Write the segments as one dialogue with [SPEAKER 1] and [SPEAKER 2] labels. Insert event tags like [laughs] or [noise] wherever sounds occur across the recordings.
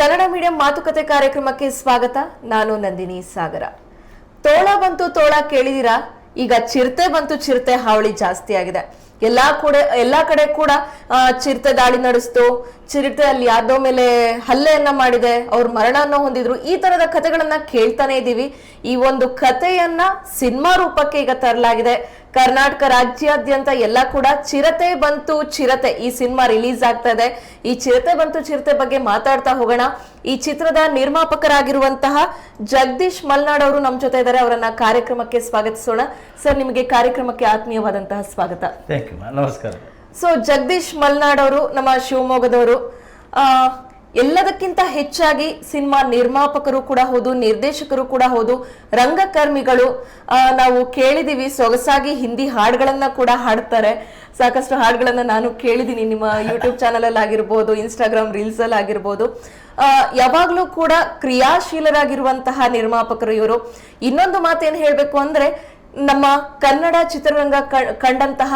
[SPEAKER 1] Kannada medium ಮಾತುಕತೆ ಕಾರ್ಯಕ್ರಮಕ್ಕೆ ಸ್ವಾಗತ. ನಾನು ನಂದಿನಿ ಸಾಗರ. ತೋಳ ಬಂತು ತೋಳ ಕೇಳಿದಿರಾ? ಈಗ ಚಿರತೆ ಬಂತು ಚಿರತೆ ಹಾವಳಿ ಜಾಸ್ತಿ ಆಗಿದೆ. ಎಲ್ಲಾ ಕೂಡ, ಎಲ್ಲಾ ಕಡೆ ಕೂಡ ಚಿರತೆ ದಾಳಿ ನಡೆಸ್ತು. ಚಿರತೆ ಅಲ್ಲಿ ಯಾರ್ದೋ ಮೇಲೆ ಹಲ್ಲೆಯನ್ನ ಮಾಡಿದೆ. ಅವ್ರ ಮರಣವನ್ನು ಹೊಂದಿದ್ರು. ಈ ತರದ ಕಥೆಗಳನ್ನ ಕೇಳ್ತಾನೆ ಇದ್ದೀವಿ ಈ ಒಂದು ಕಥೆಯನ್ನ ಸಿನಿಮಾ ರೂಪಕ್ಕೆ ಈಗ ತರಲಾಗಿದೆ. ಕರ್ನಾಟಕ ರಾಜ್ಯಾದ್ಯಂತ ಎಲ್ಲ ಕೂಡ ಚಿರತೆ ಬಂತು ಚಿರತೆ. ಈ ಸಿನಿಮಾ ರಿಲೀಸ್ ಆಗ್ತಾ ಇದೆ. ಈ ಚಿರತೆ ಬಂತು ಚಿರತೆ ಬಗ್ಗೆ ಮಾತಾಡ್ತಾ ಹೋಗೋಣ. ಈ ಚಿತ್ರದ ನಿರ್ಮಾಪಕರಾಗಿರುವಂತಹ ಜಗದೀಶ್ ಮಲ್ನಾಡ್ ಅವರು ನಮ್ಮ ಜೊತೆ ಇದ್ದಾರೆ. ಅವರನ್ನ ಕಾರ್ಯಕ್ರಮಕ್ಕೆ ಸ್ವಾಗತಿಸೋಣ. ಸರ್ ನಿಮಗೆ ಕಾರ್ಯಕ್ರಮಕ್ಕೆ ಆತ್ಮೀಯವಾದಂತಹ ಸ್ವಾಗತ.
[SPEAKER 2] ನಮಸ್ಕಾರ.
[SPEAKER 1] ಸೊ ಜಗದೀಶ್ ಮಲ್ನಾಡ್ ಅವರು ನಮ್ಮ ಶಿವಮೊಗ್ಗದವರು ಆ, ಎಲ್ಲದಕ್ಕಿಂತ ಹೆಚ್ಚಾಗಿ ಸಿನಿಮಾ ನಿರ್ಮಾಪಕರು ಕೂಡ ಹೌದು, ನಿರ್ದೇಶಕರು ಕೂಡ ಹೌದು, ರಂಗಕರ್ಮಿಗಳು ನಾವು ಕೇಳಿದೀವಿ, ಸೊಗಸಾಗಿ ಹಿಂದಿ ಹಾಡುಗಳನ್ನ ಕೂಡ ಹಾಡ್ತಾರೆ. ಸಾಕಷ್ಟು ಹಾಡುಗಳನ್ನ ನಾನು ಕೇಳಿದೀನಿ. ನಿಮ್ಮ ಯೂಟ್ಯೂಬ್ ಚಾನಲ್ ಅಲ್ಲಿ ಆಗಿರ್ಬೋದು ಇನ್ಸ್ಟಾಗ್ರಾಮ್ ರೀಲ್ಸ್ ಅಲ್ಲಿ ಆಗಿರ್ಬೋದು ಯಾವಾಗಲೂ ಕೂಡ ಕ್ರಿಯಾಶೀಲರಾಗಿರುವಂತಹ ನಿರ್ಮಾಪಕರು ಇವರು. ಇನ್ನೊಂದು ಮಾತೇನು ಹೇಳಬೇಕು ಅಂದ್ರೆ, ನಮ್ಮ ಕನ್ನಡ ಚಿತ್ರರಂಗ ಕಂಡಂತಹ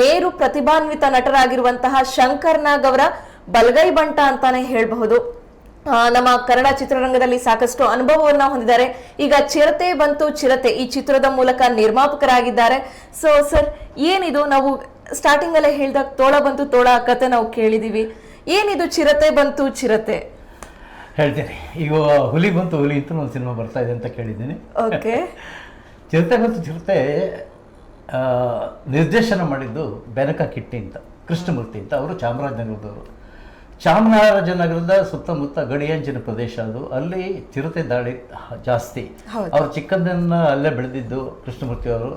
[SPEAKER 1] ಮೇರು ಪ್ರತಿಭಾನ್ವಿತ ನಟರಾಗಿರುವಂತಹ ಶಂಕರ್ ನಾಗ್ ಅವರ ಬಲಗೈ ಬಂಟ ಅಂತಾನೆ ಹೇಳಬಹುದು. ನಮ್ಮ ಕನ್ನಡ ಚಿತ್ರರಂಗದಲ್ಲಿ ಸಾಕಷ್ಟು ಅನುಭವವನ್ನು ಹೊಂದಿದ್ದಾರೆ. ಈಗ ಚಿರತೆ ಬಂತು ಚಿರತೆ ಈ ಚಿತ್ರದ ಮೂಲಕ ನಿರ್ಮಾಪಕರಾಗಿದ್ದಾರೆ. ಸೊ ಸರ್ ಏನಿದು? ನಾವು ಸ್ಟಾರ್ಟಿಂಗ್ ಅಲ್ಲೇ ಹೇಳಿದಾಗ ತೋಳ ಬಂತು ತೋಳ ಕತೆ ನಾವು ಕೇಳಿದೀವಿ. ಏನಿದು ಚಿರತೆ ಬಂತು ಚಿರತೆ?
[SPEAKER 2] ಹೇಳ್ತೀನಿ. ಈಗ ಹುಲಿ ಬಂತು ಹುಲಿ ಅಂತ ಒಂದು ಸಿನಿಮಾ ಬರ್ತಾ ಇದೆ ಅಂತ ಕೇಳಿದ್ದೀನಿ.
[SPEAKER 1] ಓಕೆ [laughs]
[SPEAKER 2] ಚಿರತೆ ಬಂತು ಚಿರತೆ ನಿರ್ದೇಶನ ಮಾಡಿದ್ದು ಬೆನಕ ಕಿಟ್ಟಿ ಅಂತ ಕೃಷ್ಣಮೂರ್ತಿ ಅಂತ ಅವರು ಚಾಮರಾಜನಗರದವರು. ಚಾಮರಾಜನಗರದ ಸುತ್ತಮುತ್ತ ಗಡಿಯಂಚಿನ ಪ್ರದೇಶ ಅದು. ಅಲ್ಲಿ ಚಿರತೆ ದಾಳಿ ಜಾಸ್ತಿ. ಅವ್ರು ಚಿಕ್ಕಂದಿನ ಅಲ್ಲೇ ಬೆಳೆದಿದ್ದು ಕೃಷ್ಣಮೂರ್ತಿ ಅವರು.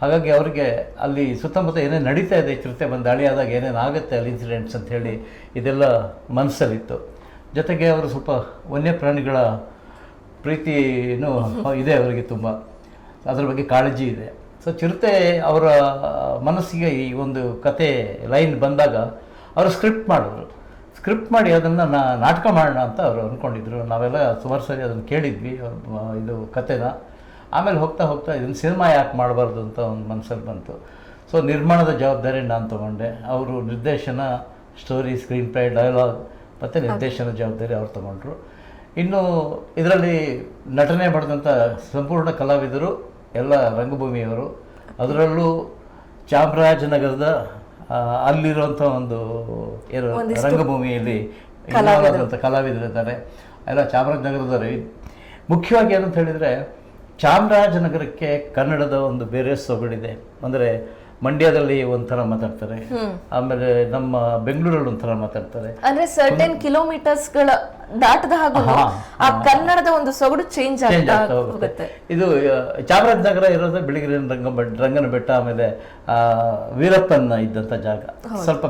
[SPEAKER 2] ಹಾಗಾಗಿ ಅವರಿಗೆ ಅಲ್ಲಿ ಸುತ್ತಮುತ್ತ ಏನೇನು ನಡೀತಾ ಇದೆ ಚಿರತೆ ಬಂದು ದಾಳಿ ಆದಾಗ ಏನೇನು ಆಗುತ್ತೆ ಅಲ್ಲಿ ಇನ್ಸಿಡೆಂಟ್ಸ್ ಅಂತ ಹೇಳಿ ಇದೆಲ್ಲ ಮನಸ್ಸಲ್ಲಿತ್ತು. ಜೊತೆಗೆ ಅವರು ಸ್ವಲ್ಪ ವನ್ಯಪ್ರಾಣಿಗಳ ಪ್ರೀತಿನೂ ಇದೆ ಅವರಿಗೆ ತುಂಬ. ಅದರ ಬಗ್ಗೆ ಕಾಳಜಿ ಇದೆ. ಸೊ ಚಿರತೆ ಅವರ ಮನಸ್ಸಿಗೆ ಈ ಒಂದು ಕತೆ ಲೈನ್ ಬಂದಾಗ ಅವರು ಸ್ಕ್ರಿಪ್ಟ್ ಮಾಡಿದ್ರು. ಸ್ಕ್ರಿಪ್ಟ್ ಮಾಡಿ ಅದನ್ನು ನಾ ನಾಟಕ ಮಾಡೋಣ ಅಂತ ಅವರು ಅಂದ್ಕೊಂಡಿದ್ರು ನಾವೆಲ್ಲ ಸುಮಾರು ಸರಿ ಅದನ್ನು ಕೇಳಿದ್ವಿ ಇದು ಕತೆನ. ಆಮೇಲೆ ಹೋಗ್ತಾ ಹೋಗ್ತಾ ಇದನ್ನು ಸಿನಿಮಾ ಯಾಕೆ ಮಾಡಬಾರ್ದು ಅಂತ ಒಂದು ಮನಸ್ಸಲ್ಲಿ ಬಂತು. ಸೊ ನಿರ್ಮಾಣದ ಜವಾಬ್ದಾರಿ ನಾನು ತೊಗೊಂಡೆ. ಅವರು ನಿರ್ದೇಶನ ಸ್ಟೋರಿ ಸ್ಕ್ರೀನ್ ಪ್ಲೇ ಡೈಲಾಗ್ ಮತ್ತು ನಿರ್ದೇಶನ ಜವಾಬ್ದಾರಿ ಅವ್ರು ತೊಗೊಂಡ್ರು. ಇನ್ನು ಇದರಲ್ಲಿ ನಟನೆ ಮಾಡಿದಂಥ ಸಂಪೂರ್ಣ ಕಲಾವಿದರು ಎಲ್ಲ ರಂಗಭೂಮಿಯವರು. ಅದರಲ್ಲೂ ಚಾಮರಾಜನಗರದ ಅಲ್ಲಿರುವಂಥ ಒಂದು ಏನು ರಂಗಭೂಮಿಯಲ್ಲಿ ಕಲಾವಿದರಿದ್ದಾರೆ ಎಲ್ಲ ಚಾಮರಾಜನಗರದವರು. ಮುಖ್ಯವಾಗಿ ಏನಂತ ಹೇಳಿದರೆ ಚಾಮರಾಜನಗರಕ್ಕೆ ಕನ್ನಡದ ಒಂದು ಬೇರೆ ಸೊಗಡಿದೆ. ಅಂದರೆ ಮಂಡ್ಯದಲ್ಲಿ ಒಂಥರ ಮಾತಾಡ್ತಾರೆ. ಆಮೇಲೆ ನಮ್ಮ ಬೆಂಗಳೂರಲ್ಲಿ ಒಂಥರ ಮಾತಾಡ್ತಾರೆ.
[SPEAKER 1] ಅಂದ್ರೆ ಸರ್ಟನ್ ಕಿಲೋಮೀಟರ್ಸ್ಗಳ ದಾಟದ ಹಾಗೂ ಆ ಕನ್ನಡದ ಒಂದು ಸೊಗಡು ಚೇಂಜ್
[SPEAKER 2] ಆಗುತ್ತೆ
[SPEAKER 1] ಆಗ್ತಾ
[SPEAKER 2] ಆಗ್ತಾ ಹೋಗುತ್ತೆ. ಇದು ಚಾಮರಾಜನಗರ ಇರೋದು ಬಿಳಿಗಿರಿ ರಂಗ ರಂಗನ ಬೆಟ್ಟ ಆಮೇಲೆ ವೀರಪ್ಪನ ಇದ್ದಂಥ ಜಾಗ. ಸ್ವಲ್ಪ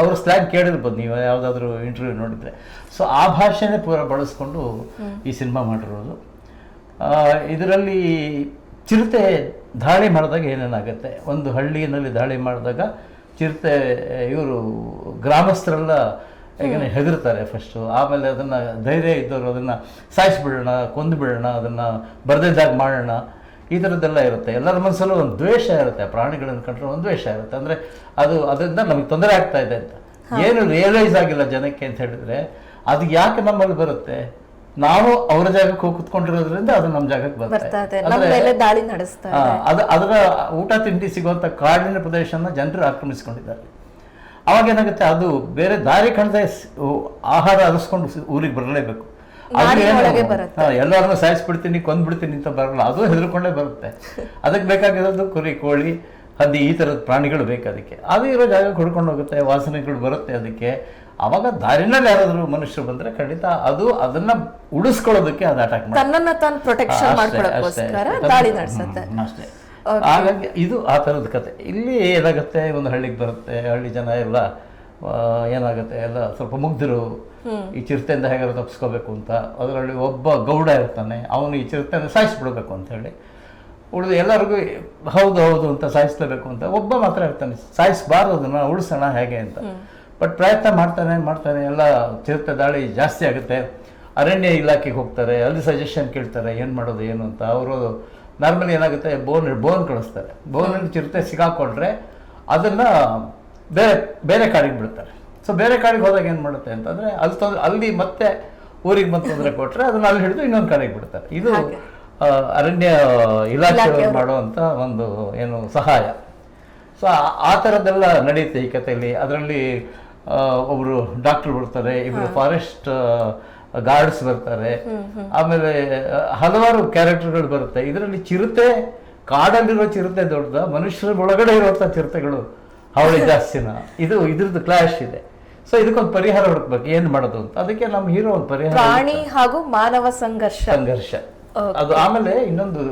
[SPEAKER 2] ಅವ್ರ ಸ್ಲ್ಯಾಂಗ್ ಕೇಳಿರ್ಬೋದು ನೀವು ಯಾವುದಾದ್ರೂ ಇಂಟರ್ವ್ಯೂ ನೋಡಿದ್ರೆ. ಸೊ ಆ ಭಾಷೆನೇ ಪೂರ ಬಳಸ್ಕೊಂಡು ಈ ಸಿನಿಮಾ ಮಾಡಿರೋದು. ಇದರಲ್ಲಿ ಚಿರತೆ ದಾಳಿ ಮಾಡಿದಾಗ ಏನೇನಾಗುತ್ತೆ? ಒಂದು ಹಳ್ಳಿಯಲ್ಲಿ ದಾಳಿ ಮಾಡಿದಾಗ ಚಿರತೆ ಇವರು ಗ್ರಾಮಸ್ಥರೆಲ್ಲ ಈಗ ಹೆದರ್ತಾರೆ ಫಸ್ಟು ಆಮೇಲೆ ಅದನ್ನು ಧೈರ್ಯ ಇದ್ದವರು ಅದನ್ನು ಸಾಯಿಸ್ಬಿಡೋಣ ಕೊಂದು ಬಿಡೋಣ ಅದನ್ನು ಬರ್ದಿದ್ದಾಗ ಮಾಡೋಣ ಈ ಥರದ್ದೆಲ್ಲ ಇರುತ್ತೆ. ಎಲ್ಲರ ಮನಸ್ಸಲ್ಲೂ ಒಂದು ದ್ವೇಷ ಇರುತ್ತೆ. ಆ ಪ್ರಾಣಿಗಳನ್ನು ಕಂಡ್ರೆ ಒಂದು ದ್ವೇಷ ಇರುತ್ತೆ. ಅಂದರೆ ಅದು ಅದರಿಂದ ನಮಗೆ ತೊಂದರೆ ಆಗ್ತಾ ಇದೆ ಅಂತ. ಏನು ರಿಯಲೈಸ್ ಆಗಿಲ್ಲ ಜನಕ್ಕೆ ಅಂತ ಹೇಳಿದ್ರೆ ಅದು ಯಾಕೆ ನಮ್ಮಲ್ಲಿ ಬರುತ್ತೆ? ನಾವು ಅವರ ಜಾಗಕ್ಕೆ ಹೋಗಿ ಕುತ್ಕೊಂಡಿರೋದ್ರಿಂದ ಅದು ನಮ್ಮ ಜಾಗಕ್ಕೆ
[SPEAKER 1] ಬರ್ತಾ
[SPEAKER 2] ಬರುತ್ತೆ
[SPEAKER 1] ಇದೆ ನಮ್ಮ ಮೇಲೆ ದಾಳಿ ನಡೆಸ್ತಾ
[SPEAKER 2] ಅದು ಅದರ ಊಟ ತಿಂಡಿ ಸಿಗುವಂತ ಕಾಡಿನ ಪ್ರದೇಶನ ಜನರು ಆಕ್ರಮಿಸ್ಕೊಂಡಿದ್ದಾರೆ. ಅವಾಗ ಏನಾಗುತ್ತೆ ಅದು ಬೇರೆ ದಾರಿ ಕಾಣದೆ ಆಹಾರ ಅರಸ್ಕೊಂಡು ಊರಿಗೆ ಬರಲೇಬೇಕು. ಎಲ್ಲರನ್ನು ಸಾಯಿಸ್ಬಿಡ್ತೀನಿ ಕೊಂದ್ಬಿಡ್ತೀನಿ ಅಂತ ಬರಲ್ಲ ಅದು ಹೆದರ್ಕೊಂಡೇ ಬರುತ್ತೆ. ಅದಕ್ಕೆ ಬೇಕಾಗಿರೋದು ಕುರಿ ಕೋಳಿ ಹದ್ದಿ ಈ ಥರದ ಪ್ರಾಣಿಗಳು ಬೇಕು ಅದಕ್ಕೆ. ಅದು ಇರೋ ಜಾಗ ಹುಡ್ಕೊಂಡು ಹೋಗುತ್ತೆ ವಾಸನೆಗಳು ಬರುತ್ತೆ ಅದಕ್ಕೆ. ಅವಾಗ ದಾರಿನಲ್ಲಿ ಯಾರಾದರೂ ಮನುಷ್ಯರು ಬಂದರೆ ಖಂಡಿತ ಅದು ಅದನ್ನ ಉಳಿಸ್ಕೊಳ್ಳೋದಕ್ಕೆ ಅದು ಅಟ್ಯಾಕ್
[SPEAKER 1] ಮಾಡ್ತಾರೆ
[SPEAKER 2] ಅಷ್ಟೇ, ಹಾಗಾಗಿ ಇದು ಆ ಥರದ ಕತೆ. ಇಲ್ಲಿ ಏನಾಗುತ್ತೆ? ಒಂದು ಹಳ್ಳಿಗೆ ಬರುತ್ತೆ ಹಳ್ಳಿ ಜನ ಎಲ್ಲ ಏನಾಗುತ್ತೆ? ಎಲ್ಲ ಸ್ವಲ್ಪ ಮುಗ್ಧರು ಈ ಚಿರತೆಯಿಂದ ಹೇಗಾದ್ರು ತಪ್ಪಿಸ್ಕೋಬೇಕು ಅಂತ. ಅದರಲ್ಲಿ ಒಬ್ಬ ಗೌಡ ಇರ್ತಾನೆ. ಅವನು ಈ ಚಿರತೆಯನ್ನು ಸಾಯಿಸ್ಬಿಡ್ಬೇಕು ಅಂತ ಹೇಳಿ. ಉಳಿದು ಎಲ್ಲರಿಗೂ ಹೌದು ಹೌದು ಅಂತ ಸಾಯಿಸ್ಲೇಬೇಕು ಅಂತ ಒಬ್ಬ ಮಾತ್ರ ಇರ್ತಾನೆ. ಸಾಯಿಸಬಾರ್ದು ಅದನ್ನು ಉಳಿಸೋಣ ಹೇಗೆ ಅಂತ. ಬಟ್ ಪ್ರಯತ್ನ ಮಾಡ್ತಾನೆ ಮಾಡ್ತಾನೆ. ಎಲ್ಲ ಚಿರತೆ ದಾಳಿ ಜಾಸ್ತಿ ಆಗುತ್ತೆ. ಅರಣ್ಯ ಇಲಾಖೆಗೆ ಹೋಗ್ತಾರೆ. ಅಲ್ಲಿ ಸಜೆಷನ್ ಕೇಳ್ತಾರೆ ಏನು ಮಾಡೋದು ಏನು ಅಂತ. ಅವರು ನಾರ್ಮಲಿ ಏನಾಗುತ್ತೆ ಬೋನ್ ಬೋನ್ ಕಳಿಸ್ತಾರೆ. ಬೋನಲ್ಲಿ ಚಿರತೆ ಸಿಗಾಕೊಂಡ್ರೆ ಅದನ್ನು ಬೇರೆ ಬೇರೆ ಕಾಡಿಗೆ ಬಿಡ್ತಾರೆ. ಸೊ ಬೇರೆ ಕಾಡಿಗೆ ಹೋದಾಗ ಏನು ಮಾಡುತ್ತೆ ಅಂತಂದರೆ ಅಲ್ಲಿ ತೊಂದರೆ ಅಲ್ಲಿ ಮತ್ತೆ ಊರಿಗೆ ಮತ್ತೆ ತೊಂದರೆ ಕೊಟ್ಟರೆ ಅದನ್ನ ಅಲ್ಲಿ ಹಿಡಿದು ಇನ್ನೊಂದು ಕಾಡಿಗೆ ಬಿಡ್ತಾರೆ. ಇದು ಅರಣ್ಯ ಇಲಾಖೆಯವರು ಮಾಡುವಂಥ ಒಂದು ಏನು ಸಹಾಯ. ಸೊ ಆ ಥರದ್ದೆಲ್ಲ ನಡೆಯುತ್ತೆ ಈ ಕಥೆಯಲ್ಲಿ. ಅದರಲ್ಲಿ ಒಬ್ಬರು ಡಾಕ್ಟರ್ ಬರ್ತಾರೆ ಇಬ್ಬರು ಫಾರೆಸ್ಟ್ ಗಾರ್ಡ್ಸ್ ಬರ್ತಾರೆ. ಆಮೇಲೆ ಹಲವಾರು ಕ್ಯಾರೆಕ್ಟರ್ಗಳು ಬರುತ್ತೆ. ಇದರಲ್ಲಿ ಚಿರತೆ ಕಾಡಲ್ಲಿರೋ ಚಿರತೆ ದೊಡ್ಡದ ಮನುಷ್ಯರ ಒಳಗಡೆ ಇರುವಂಥ ಚಿರತೆಗಳು ಅವಳಿ ಜಾಸ್ತಿನ. ಇದು ಇದ್ರದ್ದು ಕ್ಲಾಶ್ ಇದೆ. ಸೊ ಇದಕ್ಕೊಂದು ಪರಿಹಾರ ಹುಡುಕ್ಬೇಕು. ಏನು ಮಾಡೋದು ಅಂತ. ಅದಕ್ಕೆ ನಮ್ಮ ಹೀರೋ ಒಂದು ಪರಿಹಾರ
[SPEAKER 1] ಪ್ರಾಣಿ ಹಾಗೂ ಮಾನವ ಸಂಘರ್ಷ.
[SPEAKER 2] ಸಂಘರ್ಷ. ಅದು ಆಮೇಲೆ ಇನ್ನೊಂದು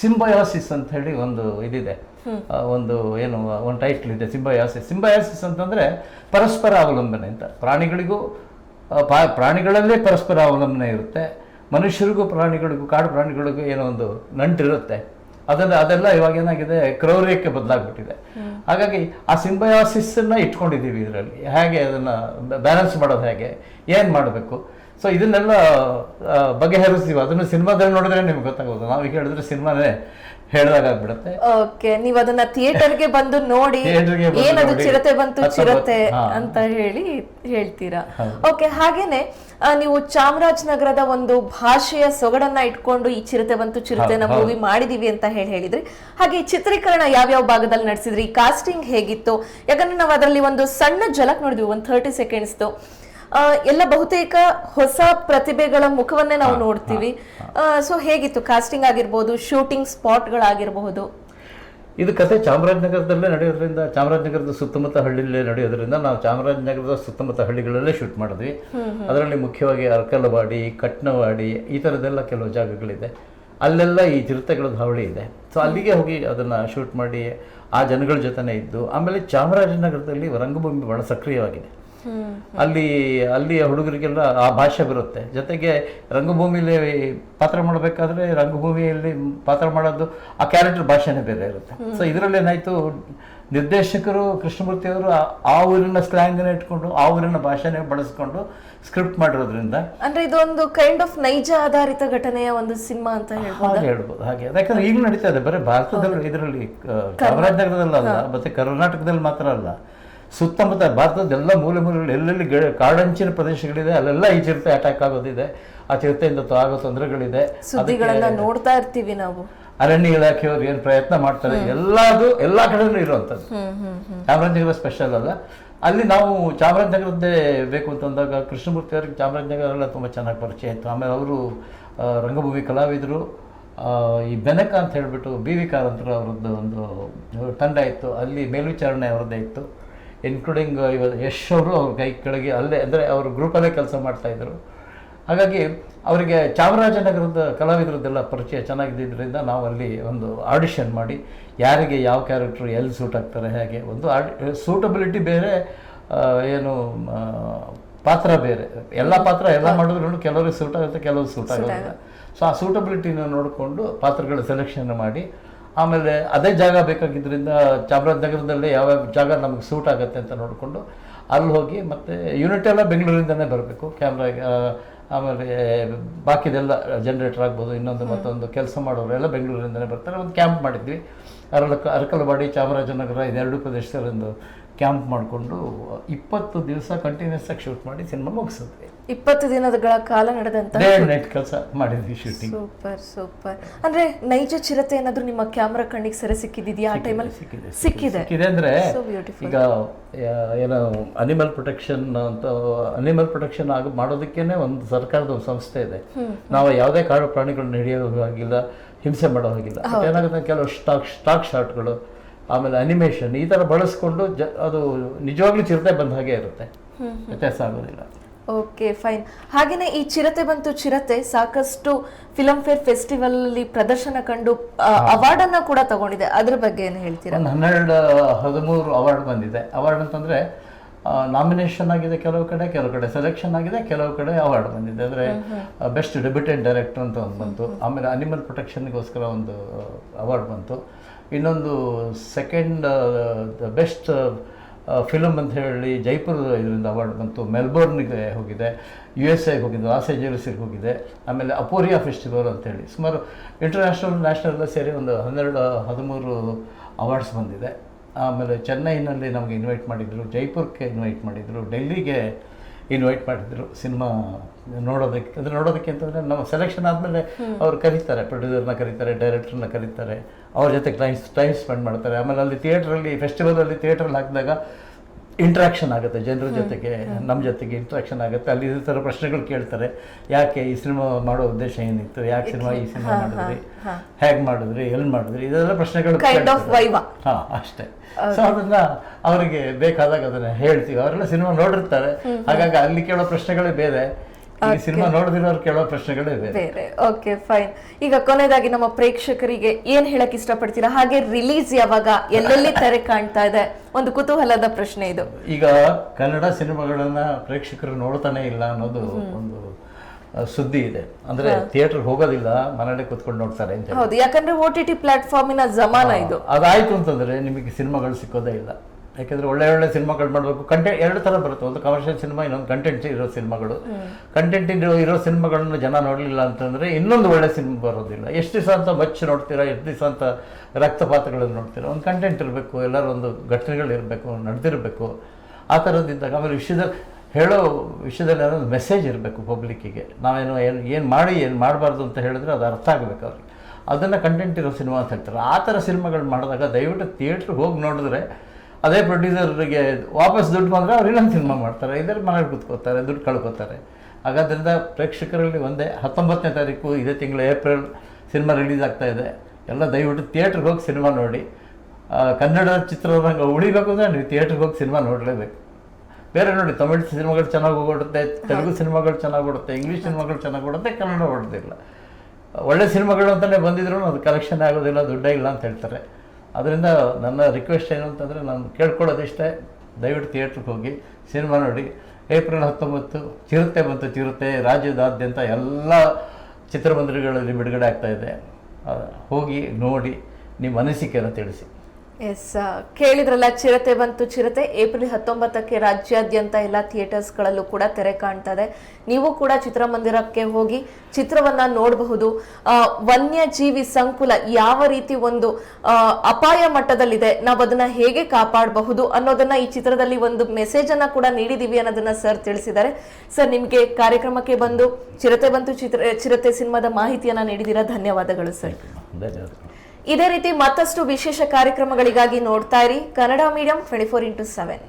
[SPEAKER 2] ಸಿಂಬಯಾಸಿಸ್ ಅಂತ ಹೇಳಿ ಒಂದು ಇದಿದೆ. ಒಂದು ಏನು ಒಂದು ಟೈಟ್ಲ್ ಇದೆ ಸಿಂಬಯಾಸಿಸ್. ಸಿಂಬಯಾಸಿಸ್ ಅಂತಂದ್ರೆ ಪರಸ್ಪರ ಅವಲಂಬನೆ ಅಂತ. ಪ್ರಾಣಿಗಳಿಗೂ ಪ್ರಾಣಿಗಳಲ್ಲೇ ಪರಸ್ಪರ ಅವಲಂಬನೆ ಇರುತ್ತೆ. ಮನುಷ್ಯರಿಗೂ ಪ್ರಾಣಿಗಳಿಗೂ ಕಾಡು ಪ್ರಾಣಿಗಳಿಗೂ ಏನೋ ಒಂದು ನಂಟಿರುತ್ತೆ. ಅದನ್ನು ಅದೆಲ್ಲ ಇವಾಗ ಏನಾಗಿದೆ ಕ್ರೌರ್ಯಕ್ಕೆ ಬದಲಾಗ್ಬಿಟ್ಟಿದೆ. ಹಾಗಾಗಿ ಆ ಸಿಂಬಯಾಸಿಸನ್ನು ಇಟ್ಕೊಂಡಿದ್ದೀವಿ ಇದರಲ್ಲಿ. ಹೇಗೆ ಅದನ್ನು ಬ್ಯಾಲೆನ್ಸ್ ಮಾಡೋದು ಹೇಗೆ ಏನು ಮಾಡಬೇಕು? ಸೊ ಇದನ್ನೆಲ್ಲ ಬಗೆಹರಿಸ್ತೀವಿ. ಅದನ್ನು ಸಿನಿಮಾದಲ್ಲಿ ನೋಡಿದ್ರೆ ನಿಮ್ಗೆ ಗೊತ್ತಾಗೋದು. ನಾವು ಹೇಳಿದ್ರೆ ಸಿನಿಮಾನೇ
[SPEAKER 1] ಓಕೆ ನೀವು ಅದನ್ನ ಥಿಯೇಟರ್ಗೆ ಬಂದು ನೋಡಿ ಏನದು ಚಿರತೆ ಬಂತು ಚಿರತೆ ಅಂತ ಹೇಳಿ ಹೇಳ್ತೀರಾ? ಓಕೆ ಹಾಗೇನೆ ನೀವು ಚಾಮರಾಜನಗರದ ಒಂದು ಭಾಷೆಯ ಸೊಗಡನ್ನ ಇಟ್ಕೊಂಡು ಈ ಚಿರತೆ ಬಂತು ಚಿರತೆನ ಮೂವಿ ಮಾಡಿದೀವಿ ಅಂತ ಹೇಳಿ ಹೇಳಿದ್ರಿ. ಹಾಗೆ ಈ ಚಿತ್ರೀಕರಣ ಯಾವ್ಯಾವ ಭಾಗದಲ್ಲಿ ನಡೆಸಿದ್ರಿ? ಕಾಸ್ಟಿಂಗ್ ಹೇಗಿತ್ತು? ಯಾಕಂದ್ರೆ ನಾವು ಅದರಲ್ಲಿ ಒಂದು ಸಣ್ಣ ಜಲಕ್ ನೋಡಿದ್ವಿ ಒಂದು ಥರ್ಟಿ ಸೆಕೆಂಡ್ಸ್ದು ಎಲ್ಲ ಬಹುತೇಕ ಹೊಸ ಪ್ರತಿಭೆಗಳ ಮುಖವನ್ನೇ ನಾವು ನೋಡ್ತೀವಿ. ಸೊ ಹೇಗಿತ್ತು? ಕಾಸ್ಟಿಂಗ್ ಆಗಿರ್ಬೋದು ಶೂಟಿಂಗ್ ಸ್ಪಾಟ್ಗಳಾಗಿರಬಹುದು
[SPEAKER 2] ಇದು ಕತೆ ಚಾಮರಾಜನಗರದಲ್ಲೇ ನಡೆಯೋದ್ರಿಂದ ಚಾಮರಾಜನಗರದ ಸುತ್ತಮುತ್ತ ಹಳ್ಳಿಯಲ್ಲೇ ನಡೆಯೋದ್ರಿಂದ ನಾವು ಚಾಮರಾಜನಗರದ ಸುತ್ತಮುತ್ತ ಹಳ್ಳಿಗಳಲ್ಲೇ ಶೂಟ್ ಮಾಡಿದ್ವಿ. ಅದರಲ್ಲಿ ಮುಖ್ಯವಾಗಿ ಅರ್ಕಲವಾಡಿ ಕಟ್ನವಾಡಿ ಈ ಥರದ್ದೆಲ್ಲ ಕೆಲವು ಜಾಗಗಳಿದೆ. ಅಲ್ಲೆಲ್ಲ ಈ ಚಿರತೆಗಳದ್ದು ಹಾವಳಿ ಇದೆ. ಸೊ ಅಲ್ಲಿಗೆ ಹೋಗಿ ಅದನ್ನು ಶೂಟ್ ಮಾಡಿ ಆ ಜನಗಳ ಜೊತೆನೇ ಇದ್ದು ಆಮೇಲೆ ಚಾಮರಾಜನಗರದಲ್ಲಿ ರಂಗಭೂಮಿ ಬಹಳ ಸಕ್ರಿಯವಾಗಿದೆ. ಅಲ್ಲಿ ಅಲ್ಲಿಯ ಹುಡುಗರಿಗೆಲ್ಲ ಆ ಭಾಷೆ ಬರುತ್ತೆ. ಜೊತೆಗೆ ರಂಗಭೂಮಿಲಿ ಪಾತ್ರ ಮಾಡಬೇಕಾದ್ರೆ ರಂಗಭೂಮಿಯಲ್ಲಿ ಪಾತ್ರ ಮಾಡೋದು ಆ ಕ್ಯಾರೆಕ್ಟರ್ ಭಾಷೆನೇ ಬೇರೆ ಇರುತ್ತೆ. ಸೊ ಇದರಲ್ಲಿ ಏನಾಯ್ತು ನಿರ್ದೇಶಕರು ಕೃಷ್ಣಮೂರ್ತಿ ಅವರು ಆ- ಊರಿನ ಸ್ಲ್ಯಾಂಗನ್ನ ಇಟ್ಕೊಂಡು ಆ ಊರಿನ ಭಾಷೆನೇ ಬಳಸ್ಕೊಂಡು ಸ್ಕ್ರಿಪ್ಟ್ ಮಾಡಿರೋದ್ರಿಂದ
[SPEAKER 1] ಅಂದ್ರೆ ಇದೊಂದು ಕೈಂಡ್ ಆಫ್ ನೈಜ ಆಧಾರಿತ ಘಟನೆಯ ಒಂದು ಸಿನಿಮಾ ಅಂತ ಹೇಳ್ಬೋದು
[SPEAKER 2] ಹಾಗೆ ಹೇಳ್ಬೋದು? ಹಾಗೆ. ಯಾಕಂದ್ರೆ ಈಗ ನಡೀತಾ ಇದೆ ಬರೀ ಭಾರತದಲ್ಲಿ ಇದರಲ್ಲಿ ಚಾಮರಾಜನಗರದಲ್ಲಿ ಅಲ್ಲ ಮತ್ತೆ ಕರ್ನಾಟಕದಲ್ಲಿ ಮಾತ್ರ ಅಲ್ಲ. ಸುತ್ತಮುತ್ತ ಭಾರತದ ಎಲ್ಲ ಮೂಲೆ ಮೂಲೆಗಳು ಎಲ್ಲೆಲ್ಲಿ ಗಿಡ ಕಾಡಂಚಿನ ಪ್ರದೇಶಗಳಿದೆ ಅಲ್ಲೆಲ್ಲ ಈ ಚಿರತೆ ಅಟ್ಯಾಕ್ ಆಗೋದಿದೆ. ಆ ಚಿರತೆಯಿಂದ ಆಗೋ ತೊಂದರೆಗಳಿದೆ.
[SPEAKER 1] ಸುದ್ದಿಗಳನ್ನ ನೋಡ್ತಾ ಇರ್ತೀವಿ ನಾವು.
[SPEAKER 2] ಅರಣ್ಯ ಇಲಾಖೆಯವರು ಏನು ಪ್ರಯತ್ನ ಮಾಡ್ತಾರೆ ಎಲ್ಲದು ಎಲ್ಲ ಕಡೆನೂ ಇರುವಂಥದ್ದು. ಚಾಮರಾಜನಗರ ಸ್ಪೆಷಲ್ ಅಲ್ಲ. ಅಲ್ಲಿ ನಾವು ಚಾಮರಾಜನಗರದ್ದೇ ಬೇಕು ಅಂತಂದಾಗ ಕೃಷ್ಣಮೂರ್ತಿ ಅವರಿಗೆ ಚಾಮರಾಜನಗರ ಎಲ್ಲ ತುಂಬ ಚೆನ್ನಾಗಿ ಪರಿಚಯ ಆಯಿತು. ಆಮೇಲೆ ಅವರು ರಂಗಭೂಮಿ ಕಲಾವಿದರು. ಈ ಬೆನಕ ಅಂತ ಹೇಳಿಬಿಟ್ಟು ಬಿ ವಿ ಕಾರಂತರ ಅವರದ್ದು ಒಂದು ತಂಡ ಇತ್ತು. ಅಲ್ಲಿ ಮೇಲ್ವಿಚಾರಣೆ ಅವರದ್ದೇ ಇತ್ತು. ಇನ್ಕ್ಲೂಡಿಂಗ್ ಇವ ಯಶ್ ಅವರು ಅವ್ರ ಕೈ ಕೆಳಗೆ ಅಲ್ಲೇ ಅಂದರೆ ಅವರು ಗ್ರೂಪಲ್ಲೇ ಕೆಲಸ ಮಾಡ್ತಾಯಿದ್ರು ಹಾಗಾಗಿ ಅವರಿಗೆ ಚಾಮರಾಜನಗರದ ಕಲಾವಿದರದ್ದೆಲ್ಲ ಪರಿಚಯ ಚೆನ್ನಾಗಿದ್ದರಿಂದ ನಾವು ಅಲ್ಲಿ ಒಂದು ಆಡಿಷನ್ ಮಾಡಿ ಯಾರಿಗೆ ಯಾವ ಕ್ಯಾರೆಕ್ಟ್ರು ಎಲ್ಲಿ ಸೂಟ್ ಆಗ್ತಾರೆ ಹೇಗೆ ಒಂದು ಆಡಿ ಸೂಟಬಿಲಿಟಿ ಬೇರೆ ಏನು ಪಾತ್ರ ಬೇರೆ. ಎಲ್ಲ ಪಾತ್ರ ಎಲ್ಲ ಮಾಡಿದ್ರು ಕೆಲವರಿಗೆ ಸೂಟ್ ಆಗುತ್ತೆ ಕೆಲವರು ಸೂಟ್ ಆಗೋದಿಲ್ಲ. ಸೊ ಆ ಸೂಟಬಿಲಿಟಿನ ನೋಡಿಕೊಂಡು ಪಾತ್ರಗಳ ಸೆಲೆಕ್ಷನ್ ಮಾಡಿ ಆಮೇಲೆ ಅದೇ ಜಾಗ ಬೇಕಾಗಿದ್ದರಿಂದ ಚಾಮರಾಜನಗರದಲ್ಲಿ ಯಾವ್ಯಾವ ಜಾಗ ನಮಗೆ ಸೂಟ್ ಆಗುತ್ತೆ ಅಂತ ನೋಡಿಕೊಂಡು ಅಲ್ಲಿ ಹೋಗಿ ಮತ್ತು ಯೂನಿಟ್ ಎಲ್ಲ ಬೆಂಗಳೂರಿಂದನೇ ಬರಬೇಕು. ಕ್ಯಾಮ್ರಾ ಆಮೇಲೆ ಬಾಕಿದೆಲ್ಲ ಜನ್ರೇಟರ್ ಆಗ್ಬೋದು ಇನ್ನೊಂದು ಮತ್ತೊಂದು ಕೆಲಸ ಮಾಡೋರೆಲ್ಲ ಬೆಂಗಳೂರಿಂದನೇ ಬರ್ತಾರೆ. ಒಂದು ಕ್ಯಾಂಪ್ ಮಾಡಿದ್ವಿ. ಅರಳಕ ಅರಕಲವಾಡಿ ಚಾಮರಾಜನಗರ ಇದೆರಡು ಪ್ರದೇಶದಲ್ಲಿ ಒಂದು ಕ್ಯಾಂಪ್ ಮಾಡಿಕೊಂಡು ಇಪ್ಪತ್ತು ದಿವಸ ಕಂಟಿನ್ಯೂಸ್ ಆಗಿ ಶೂಟ್ ಮಾಡಿ ಸಿನಿಮಾ ಮುಗಿಸಿದ್ವಿ
[SPEAKER 1] ಇಪ್ಪತ್ತು ದಿನಗಳ ಕಾಲ ನಡೆದಂತ
[SPEAKER 2] ನೈಟ್ ಕೆಲಸ ಮಾಡಿದ್ವಿ ಶೂಟಿಂಗ್
[SPEAKER 1] ಸೂಪರ್ ಸೂಪರ್ ಅಂದ್ರೆ ನೈಜ ಚಿರತೆ ಏನಾದ್ರೂ ನಿಮ್ಮ ಕ್ಯಾಮ್ರಾ ಕಣ್ಣಿಗೆ ಸೆರೆ ಸಿಕ್ಕಿದ್ದೀಯಾ ಆ ಟೈಮಲ್ಲಿ
[SPEAKER 2] ಸಿಕ್ಕಿದೆ
[SPEAKER 1] ಸಿಕ್ಕಿದೆ.
[SPEAKER 2] ಸಿಕ್ಕಿದೆ. ಅಂದ್ರೆ ಈಗ ಏನೋ ಅನಿಮಲ್ ಪ್ರೊಟೆಕ್ಷನ್ ಅಂತ ಅನಿಮಲ್ ಪ್ರೊಟೆಕ್ಷನ್ ಆಗ ಮಾಡೋದಕ್ಕೇನೆ ಒಂದು ಸರ್ಕಾರದ ಒಂದು ಸಂಸ್ಥೆ ಇದೆ. ನಾವು ಯಾವುದೇ ಕಾಡು ಪ್ರಾಣಿಗಳನ್ನ ಹಿಡಿಯೋ ಹಾಗಿಲ್ಲ ಹಿಂಸೆ ಮಾಡೋ ಹಾಗಿಲ್ಲ. ಏನಾಗುತ್ತೆ ಕೆಲವು ಸ್ಟಾಕ್ ಸ್ಟಾಕ್ ಶಾಟ್ಗಳು ಆಮೇಲೆ ಅನಿಮೇಷನ್ ಈ ಥರ ಬಳಸ್ಕೊಂಡು ಜ ಅದು ನಿಜವಾಗ್ಲೂ ಚಿರತೆ ಬಂದ ಹಾಗೆ ಇರುತ್ತೆ. ವ್ಯತ್ಯಾಸ ಆಗೋದಿಲ್ಲ.
[SPEAKER 1] ಓಕೆ ಫೈನ್ ಹಾಗೇನೆ ಈ ಚಿರತೆ ಬಂತು ಚಿರತೆ ಸಾಕಷ್ಟು ಫಿಲಂ ಫೇರ್ ಫೆಸ್ಟಿವಲ್ ಅಲ್ಲಿ ಪ್ರದರ್ಶನ ಕಂಡು ಅವಾರ್ಡ್ ಅನ್ನ ಕೂಡ ತಗೊಂಡಿದೆ. ಅದ್ರ ಬಗ್ಗೆ ಏನು ಹೇಳ್ತೀರಾ?
[SPEAKER 2] ಒಂದು ಹನ್ನೆರಡು ಹದಿಮೂರು ಅವಾರ್ಡ್ ಬಂದಿದೆ. ಅವಾರ್ಡ್ ಅಂತಂದರೆ ನಾಮಿನೇಷನ್ ಆಗಿದೆ ಕೆಲವು ಕಡೆ ಕೆಲವು ಕಡೆ ಸೆಲೆಕ್ಷನ್ ಆಗಿದೆ ಕೆಲವು ಕಡೆ ಅವಾರ್ಡ್ ಬಂದಿದೆ. ಅಂದರೆ ಬೆಸ್ಟ್ ಡೆಬ್ಯುಟೆಂಟ್ ಡೈರೆಕ್ಟರ್ ಅಂತ ಒಂದು ಬಂತು. ಆಮೇಲೆ ಅನಿಮಲ್ ಪ್ರೊಟೆಕ್ಷನ್ಗೋಸ್ಕರ ಒಂದು ಅವಾರ್ಡ್ ಬಂತು. ಇನ್ನೊಂದು ಸೆಕೆಂಡ್ ಬೆಸ್ಟ್ ಫಿಲಮ್ ಅಂತ ಹೇಳಿ ಜೈಪುರ್ ಇದರಿಂದ ಅವಾರ್ಡ್ ಬಂತು. ಮೆಲ್ಬೋರ್ನ್ಗೆ ಹೋಗಿದೆ. ಯು ಎಸ್ ಎಗೆ ಹೋಗಿದೆ ಲಾಸ್ ಏಂಜಲೀಸಿಗೆ ಹೋಗಿದೆ. ಆಮೇಲೆ ಅಪೋರಿಯಾ ಫೆಸ್ಟಿವಲ್ ಅಂತೇಳಿ ಸುಮಾರು ಇಂಟರ್ನ್ಯಾಷನಲ್ ನ್ಯಾಷನಲ್ ಸೇರಿ ಒಂದು ಹನ್ನೆರಡು ಹದಿಮೂರು ಅವಾರ್ಡ್ಸ್ ಬಂದಿದೆ. ಆಮೇಲೆ ಚೆನ್ನೈನಲ್ಲಿ ನಮಗೆ ಇನ್ವೈಟ್ ಮಾಡಿದರು ಜೈಪುರಕ್ಕೆ ಇನ್ವೈಟ್ ಮಾಡಿದರು ಡೆಲ್ಲಿಗೆ ಇನ್ವೈಟ್ ಮಾಡಿದರು ಸಿನಿಮಾ ನೋಡೋದಕ್ಕೆ. ಅಂದರೆ ನೋಡೋದಕ್ಕೆ ಅಂತಂದರೆ ನಮ್ಮ ಸೆಲೆಕ್ಷನ್ ಆದಮೇಲೆ ಅವ್ರು ಕರೀತಾರೆ ಪ್ರೊಡ್ಯೂಸರ್ನ ಕರೀತಾರೆ ಡೈರೆಕ್ಟರ್ನ ಕರೀತಾರೆ ಅವ್ರ ಜೊತೆ ಟೈಮ್ ಟೈಮ್ ಸ್ಪೆಂಡ್ ಮಾಡ್ತಾರೆ. ಆಮೇಲೆ ಅಲ್ಲಿ ಥಿಯೇಟ್ರಲ್ಲಿ ಫೆಸ್ಟಿವಲಲ್ಲಿ ಥಿಯೇಟ್ರಲ್ಲಿ ಹಾಕಿದಾಗ ಇಂಟ್ರಾಕ್ಷನ್ ಆಗುತ್ತೆ. ಜನರ ಜೊತೆಗೆ ನಮ್ಮ ಜೊತೆಗೆ ಇಂಟ್ರಾಕ್ಷನ್ ಆಗುತ್ತೆ. ಅಲ್ಲಿ ಇದೇ ಥರ ಪ್ರಶ್ನೆಗಳು ಕೇಳ್ತಾರೆ. ಯಾಕೆ ಈ ಸಿನಿಮಾ ಮಾಡೋ ಉದ್ದೇಶ ಏನಿತ್ತು? ಯಾಕೆ ಸಿನಿಮಾ ಈ ಸಿನಿಮಾ ಮಾಡಿದ್ರಿ? ಹೇಗೆ ಮಾಡಿದ್ರಿ? ಎಲ್ಲಿ ಮಾಡಿದ್ರಿ? ಇದೆಲ್ಲ ಪ್ರಶ್ನೆಗಳು ಹಾಂ ಅಷ್ಟೇ. ಸೊ ಅದನ್ನ ಅವರಿಗೆ ಬೇಕಾದಾಗ ಅದನ್ನ ಹೇಳ್ತೀವಿ. ಅವರೆಲ್ಲ ಸಿನಿಮಾ ನೋಡಿರ್ತಾರೆ. ಹಾಗಾಗಿ ಅಲ್ಲಿ ಕೇಳೋ ಪ್ರಶ್ನೆಗಳೇ ಬೇರೆ. ಸಿನಿಮಾ ನೋಡದಿರೋರು ಕೇಳೋ ಪ್ರಶ್ನೆಗಳು ಬೇರೆ.
[SPEAKER 1] ಓಕೆ ಫೈನ್ ಈಗ ಕೊನೆಯದಾಗಿ ನಮ್ಮ ಪ್ರೇಕ್ಷಕರಿಗೆ ಏನ್ ಹೇಳಕ್ ಇಷ್ಟಪಡ್ತೀರಾ? ಹಾಗೆ ರಿಲೀಸ್ ಯಾವಾಗ ಎಲ್ಲೆಲ್ಲಿ ತೆರೆ ಕಾಣ್ತಾ ಇದೆ? ಒಂದು ಕುತೂಹಲದ ಪ್ರಶ್ನೆ ಇದು.
[SPEAKER 2] ಈಗ ಕನ್ನಡ ಸಿನಿಮಾಗಳನ್ನ ಪ್ರೇಕ್ಷಕರು ನೋಡ್ತಾನೆ ಇಲ್ಲ ಅನ್ನೋದು ಒಂದು ಸುದ್ದಿ ಇದೆ. ಅಂದ್ರೆ ಥಿಯೇಟರ್ ಹೋಗೋದಿಲ್ಲ ಮನೆಯಲ್ಲೇ ಕೂತ್ಕೊಂಡು ನೋಡ್ತಾರೆ ಅಂತ
[SPEAKER 1] ಹೌದು. ಯಾಕಂದ್ರೆ ಓ ಟಿ ಟಿ ಪ್ಲಾಟ್ಫಾರ್ಮಿನ ಜಮಾನ ಇದು.
[SPEAKER 2] ಅದಾಯ್ತು ಅಂತಂದ್ರೆ ನಿಮಗೆ ಸಿನಿಮಾಗಳು ಸಿಕ್ಕೋದೇ ಇಲ್ಲ. ಯಾಕೆಂದ್ರೆ ಒಳ್ಳೆ ಒಳ್ಳೆ ಸಿನಿಮಾಗಳು ಮಾಡಬೇಕು. ಕಂಟೆಂಟ್ ಎರಡು ಥರ ಬರುತ್ತೆ. ಒಂದು ಕಮರ್ಷಿಯಲ್ ಸಿನಿಮಾ ಇನ್ನೊಂದು ಕಂಟೆಂಟ್ ಇರೋ ಸಿನಿಮಾಗಳು. ಕಂಟೆಂಟ್ ಇರೋ ಇರೋ ಸಿನಿಮಾಗಳನ್ನು ಜನ ನೋಡಲಿಲ್ಲ ಅಂತಂದರೆ ಇನ್ನೊಂದು ಒಳ್ಳೆ ಸಿನಿಮಾ ಬರೋದಿಲ್ಲ. ಎಷ್ಟು ದಿವಸ ಅಂತ ಮಚ್ಚು ನೋಡ್ತೀರಾ ಎಷ್ಟು ದಿವಸ ಅಂತ ರಕ್ತಪಾತಗಳನ್ನು ನೋಡ್ತೀರಾ? ಒಂದು ಕಂಟೆಂಟ್ ಇರಬೇಕು ಎಲ್ಲರೂ ಒಂದು ಘಟನೆಗಳಿರಬೇಕು ನಡೆದಿರಬೇಕು. ಆ ಥರದ್ದಿದ್ದಾಗ ಆಮೇಲೆ ವಿಷಯದಲ್ಲಿ ಹೇಳೋ ವಿಷಯದಲ್ಲಿ ಅನ್ನೋದು ಮೆಸೇಜ್ ಇರಬೇಕು ಪಬ್ಲಿಕ್ಕಿಗೆ ನಾವೇನು ಏನು ಏನು ಮಾಡಿ ಏನು ಮಾಡಬಾರ್ದು ಅಂತ ಹೇಳಿದ್ರೆ ಅದು ಅರ್ಥ ಆಗಬೇಕು ಅವ್ರಿಗೆ. ಅದನ್ನು ಕಂಟೆಂಟ್ ಇರೋ ಸಿನಿಮಾ ಅಂತ ಹೇಳ್ತಾರೆ. ಆ ಥರ ಸಿನಿಮಾಗಳು ಮಾಡಿದಾಗ ದಯವಿಟ್ಟು ಥಿಯೇಟ್ರಿಗೆ ಹೋಗಿ ನೋಡಿದ್ರೆ ಅದೇ ಪ್ರೊಡ್ಯೂಸರ್ಗೆ ವಾಪಸ್ ದುಡ್ಡು ಬಂದರೆ ಅವ್ರು ಇನ್ನೊಂದು ಸಿನಿಮಾ ಮಾಡ್ತಾರೆ. ಇದರ ಮನೇಲಿ ಕುತ್ಕೋತಾರೆ ದುಡ್ಡು ಕಳ್ಕೊತಾರೆ. ಹಾಗಾದ್ರಿಂದ ಪ್ರೇಕ್ಷಕರಲ್ಲಿ ಒಂದೇ ಹತ್ತೊಂಬತ್ತನೇ ತಾರೀಕು ಇದೇ ತಿಂಗಳು ಏಪ್ರಿಲ್ ಸಿನಿಮಾ ರಿಲೀಸ್ ಆಗ್ತಾ ಇದೆ. ಎಲ್ಲ ದಯವಿಟ್ಟು ಥಿಯೇಟ್ರಿಗೆ ಹೋಗಿ ಸಿನಿಮಾ ನೋಡಿ. ಕನ್ನಡ ಚಿತ್ರರಂಗ ಉಳಿಬೇಕು ಅಂದರೆ ನೀವು ಥಿಯೇಟ್ರಿಗೆ ಹೋಗಿ ಸಿನಿಮಾ ನೋಡಲೇಬೇಕು. ಬೇರೆ ನೋಡಿ ತಮಿಳು ಸಿನಿಮಾಗಳು ಚೆನ್ನಾಗಿ ಓಡುತ್ತೆ ತೆಲುಗು ಸಿನಿಮಾಗಳು ಚೆನ್ನಾಗಿ ಓಡುತ್ತೆ ಇಂಗ್ಲೀಷ್ ಸಿನಿಮಾಗಳು ಚೆನ್ನಾಗಿ ಓಡುತ್ತೆ ಕನ್ನಡ ಓಡೋದಿಲ್ಲ ಒಳ್ಳೆ ಸಿನಿಮಾಗಳು ಅಂತಲೇ ಬಂದಿದ್ರು ಅದು ಕಲೆಕ್ಷನ್ ಆಗೋದಿಲ್ಲ ದುಡ್ಡೇ ಇಲ್ಲ ಅಂತ ಹೇಳ್ತಾರೆ. ಅದರಿಂದ ನನ್ನ ರಿಕ್ವೆಸ್ಟ್ ಏನು ಅಂತಂದರೆ ನಾನು ಕೇಳ್ಕೊಳ್ಳೋದಿಷ್ಟೇ. ದಯವಿಟ್ಟು ಥಿಯೇಟ್ರಿಗೆ ಹೋಗಿ ಸಿನಿಮಾ ನೋಡಿ. ಏಪ್ರಿಲ್ ಹತ್ತೊಂಬತ್ತು ಚಿರತೆ ಬಂತು ಚಿರತೆ ರಾಜ್ಯದಾದ್ಯಂತ ಎಲ್ಲ ಚಿತ್ರಮಂದಿರಗಳಲ್ಲಿ ಬಿಡುಗಡೆ ಆಗ್ತಾ ಇದೆ. ಹೋಗಿ ನೋಡಿ, ನಿಮ್ಮ ಅನಿಸಿಕೆಯನ್ನು ತಿಳಿಸಿ.
[SPEAKER 1] ಎಸ್ ಕೇಳಿದ್ರಲ್ಲ, ಚಿರತೆ ಬಂತು, ಚಿರತೆ. ಏಪ್ರಿಲ್ ಹತ್ತೊಂಬತ್ತಕ್ಕೆ ರಾಜ್ಯಾದ್ಯಂತ ಎಲ್ಲ ಥಿಯೇಟರ್ಸ್ಗಳಲ್ಲೂ ಕೂಡ ತೆರೆ ಕಾಣ್ತಾ ಇದೆ ನೀವು ಕೂಡ ಚಿತ್ರಮಂದಿರಕ್ಕೆ ಹೋಗಿ ಚಿತ್ರವನ್ನ ನೋಡಬಹುದು. ವನ್ಯಜೀವಿ ಸಂಕುಲ ಯಾವ ರೀತಿ ಒಂದು ಅಪಾಯ ಮಟ್ಟದಲ್ಲಿದೆ ನಾವು ಅದನ್ನ ಹೇಗೆ ಕಾಪಾಡಬಹುದು ಅನ್ನೋದನ್ನ ಈ ಚಿತ್ರದಲ್ಲಿ ಒಂದು ಮೆಸೇಜ್ ಅನ್ನ ಕೂಡ ನೀಡಿದೀವಿ ಅನ್ನೋದನ್ನ ಸರ್ ತಿಳಿಸಿದ್ದಾರೆ. ಸರ್, ನಿಮಗೆ ಕಾರ್ಯಕ್ರಮಕ್ಕೆ ಬಂದು ಚಿರತೆ ಬಂತು, ಚಿತ್ರ, ಚಿರತೆ ಸಿನಿಮಾದ ಮಾಹಿತಿಯನ್ನ ನೀಡಿದ್ದೀರಾ ಧನ್ಯವಾದಗಳು ಸರ್. ಇದೇ ರೀತಿ ಮತ್ತಷ್ಟು ವಿಶೇಷ ಕಾರ್ಯಕ್ರಮಗಳಿಗಾಗಿ ನೋಡ್ತಾ ಇರಿ Kannada medium twenty four into seven